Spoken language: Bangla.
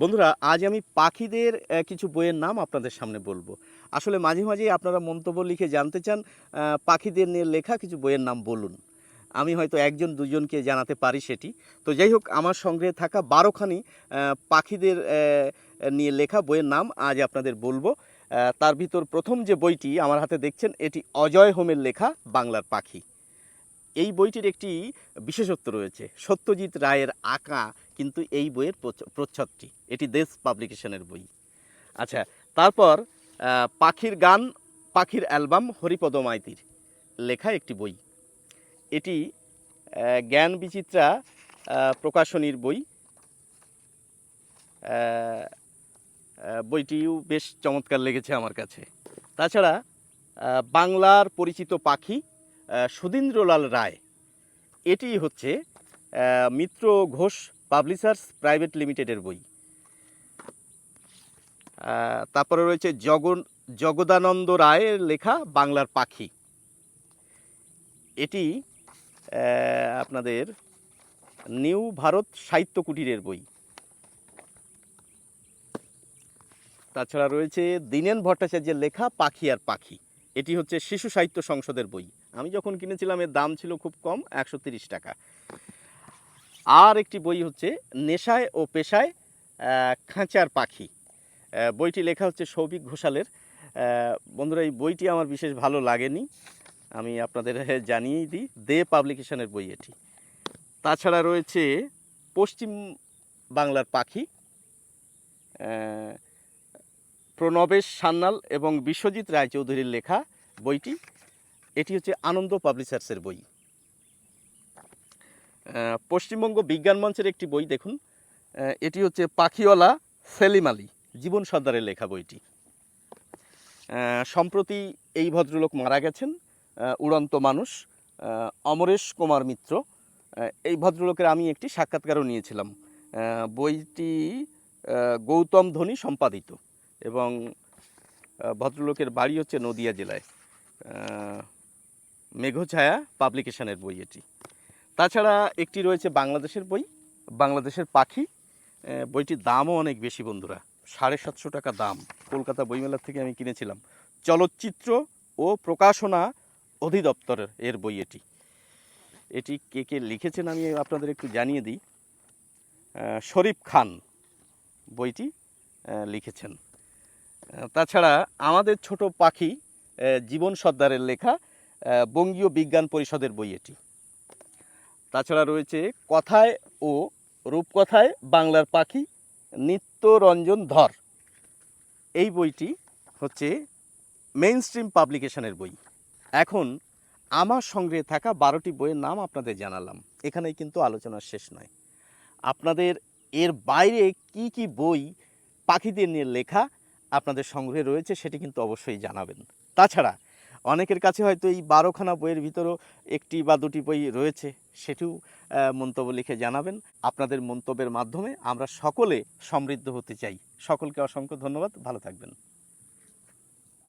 বন্ধুরা, আজ আমি পাখিদের কিছু বইয়ের নাম আপনাদের সামনে বলব। আসলে মাঝে মাঝেই আপনারা মন্তব্য লিখে জানতে চান পাখিদের নিয়ে লেখা কিছু বইয়ের নাম বলুন। আমি হয়তো একজন, দুজনকে জানাতে পারি সেটি। তো যাই হোক, আমার সংগ্রহে থাকা বারোখানি পাখিদের নিয়ে লেখা বইয়ের নাম আজ আপনাদের বলব। তার ভিতর প্রথম যে বইটি আমার হাতে দেখছেন, এটি অজয় হোমের লেখা, বাংলার পাখি। এই বইটির একটি বিশেষত্ব রয়েছে। সত্যজিৎ রায়ের আঁকা কিন্তু এই বইয়ের প্রচ্ছ- প্রচ্ছদটি। এটি দেশ পাবলিকেশনের বই। আচ্ছা তারপর পাখির গান, পাখির অ্যালবাম হরিপদ মাইতির লেখা একটি বই। এটি জ্ঞান বিচিত্রা প্রকাশনীর বই। বইটিও বেশ চমৎকার লেগেছে আমার কাছে। তাছাড়া বাংলার পরিচিত পাখি সুধীন্দ্রলাল রায়। এটি হচ্ছে মিত্র ঘোষ পাবলিশার্স প্রাইভেট লিমিটেডের বই। তারপরে রয়েছে জগন, জগদানন্দ রায়ের লেখা বাংলার পাখি। এটি আপনাদের নিউ ভারত সাহিত্য কুটিরের বই। তাছাড়া রয়েছে দীনেন ভট্টাচার্যের লেখা পাখি আর পাখি। এটি হচ্ছে শিশু সাহিত্য সংসদের বই। আমি যখন কিনেছিলাম, এর দাম ছিল খুব কম, একশো টাকা। আর একটি বই হচ্ছে নেশায় ও পেশায় খাঁচার পাখি। বইটি লেখা হচ্ছে সৌভিক ঘোষালের। বন্ধুরা, এই বইটি আমার বিশেষ ভালো লাগেনি। আমি আপনাদের জানিয়েই দিই, দে পাবলিকেশনের বই এটি। তাছাড়া রয়েছে পশ্চিম বাংলার পাখি প্রণবেশ সান্যাল এবং বিশ্বজিৎ রায়চৌধুরীর লেখা বইটি। এটি হচ্ছে আনন্দ পাবলিশার্সের বই। পশ্চিমবঙ্গ বিজ্ঞান মঞ্চের একটি বই দেখুন। এটি হচ্ছে পাখিওয়ালা সেলিম আলী, জীবন সর্দারের লেখা বইটি। সম্প্রতি এই ভদ্রলোক মারা গেছেন উড়ন্ত মানুষ অমরেশ কুমার মিত্র। এই ভদ্রলোকের আমি একটি সাক্ষাৎকারও নিয়েছিলাম। বইটি গৌতম ধনী সম্পাদিত এবং ভদ্রলোকের বাড়ি হচ্ছে নদিয়া জেলায়। মেঘছায়া পাবলিকেশনের বই এটি। তাছাড়া একটি রয়েছে বাংলাদেশের বই, বাংলাদেশের পাখি। বইটির দামও অনেক বেশি বন্ধুরা, সাড়ে সাতশো টাকা দাম কলকাতা বইমেলার থেকে আমি কিনেছিলাম। চলচ্চিত্র ও প্রকাশনা অধিদপ্তরের এর বই এটি। এটি কে কে লিখেছেন আমি আপনাদের একটু জানিয়ে দিই। শরীফ খান বইটি লিখেছেন। তাছাড়া আমাদের ছোট পাখি জীবন সর্দারের লেখা বঙ্গীয় বিজ্ঞান পরিষদের বই এটি। তাছাড়া রয়েছে কথায় ও রূপকথায় বাংলার পাখি নিত্যরঞ্জন ধর। এই বইটি হচ্ছে মেইন স্ট্রিম পাবলিকেশনের বই। এখন আমার সংগ্রহে থাকা বারোটি বইয়ের নাম আপনাদের জানালাম। এখানেই কিন্তু আলোচনা শেষ নয়। আপনাদের এর বাইরে কি কি বই পাখিদের নিয়ে লেখা আপনাদের সংগ্রহে রয়েছে সেটি কিন্তু অবশ্যই জানাবেন। তাছাড়া অনেকের কাছে হয়তো এই বারোখানা বইয়ের ভিতরেও একটি বা দুটি বই রয়েছে, সেটিও মন্তব্য লিখে জানাবেন। আপনাদের মন্তব্যের মাধ্যমে আমরা সকলে সমৃদ্ধ হতে চাই। সকলকে অসংখ্য ধন্যবাদ। ভালো থাকবেন।